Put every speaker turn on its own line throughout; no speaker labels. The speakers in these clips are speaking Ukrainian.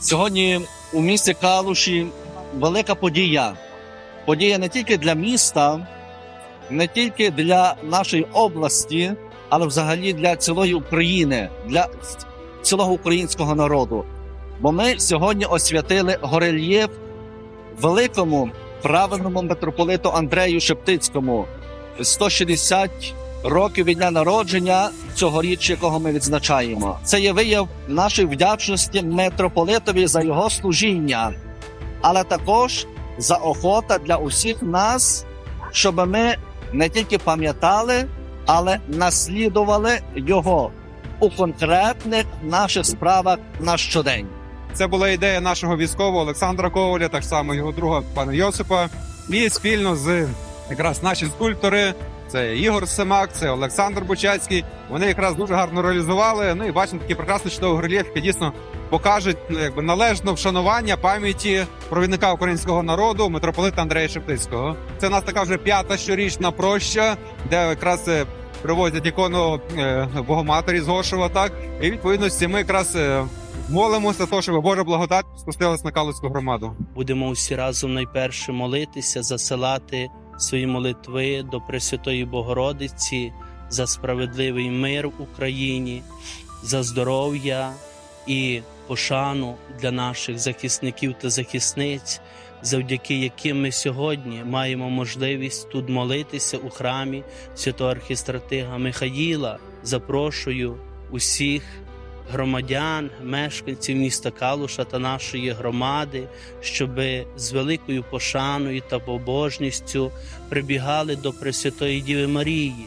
Сьогодні у місті Калуші велика подія. Подія не тільки для міста, не тільки для нашої області, але взагалі для цілої України, для цілого українського народу. Бо ми сьогодні освятили горельєф великому праведному митрополиту Андрею Шептицькому. 160 років від дня народження цьогоріч, якого ми відзначаємо. Це є вияв нашої вдячності митрополитові за його служіння, але також за охота для усіх нас, щоб ми не тільки пам'ятали, але наслідували його у конкретних наших справах на щодень.
Це була ідея нашого військового Олександра Коваля, так само його друга пана Йосипа. І спільно з якраз наші скульптори. Це Ігор Семак, це Олександр Бучацький. Вони якраз дуже гарно реалізували. Ну і бачимо такі прекрасні чудові рельєф, які дійсно покажуть ну, якби належне вшанування пам'яті провідника українського народу, митрополита Андрея Шептицького. Це у нас така вже п'ята щорічна проща, де якраз е, привозять ікону е, Богоматері з Гошева. Так і відповідності ми якраз е, молимося, то, щоб Божа благодать спустилась на Калуську громаду.
Будемо всі разом найперше молитися, засилати свої молитви до Пресвятої Богородиці за справедливий мир в Україні, за здоров'я і пошану для наших захисників та захисниць, завдяки яким ми сьогодні маємо можливість тут молитися у храмі святого архістратига Михаїла. Запрошую усіх громадян, мешканців міста Калуша та нашої громади, щоб з великою пошаною та побожністю прибігали до Пресвятої Діви Марії.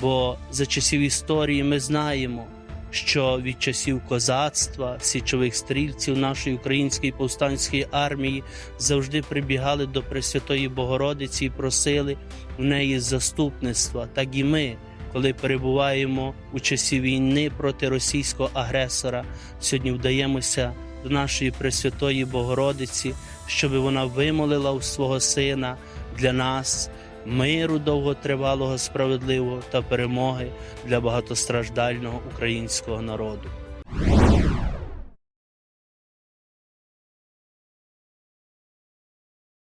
Бо за часів історії ми знаємо, що від часів козацтва, січових стрільців нашої української повстанської армії завжди прибігали до Пресвятої Богородиці і просили в неї заступництва. Так і ми, коли перебуваємо у часі війни проти російського агресора, сьогодні вдаємося до нашої Пресвятої Богородиці, щоб вона вимолила у свого сина для нас миру довготривалого, справедливого та перемоги для багатостраждального українського народу.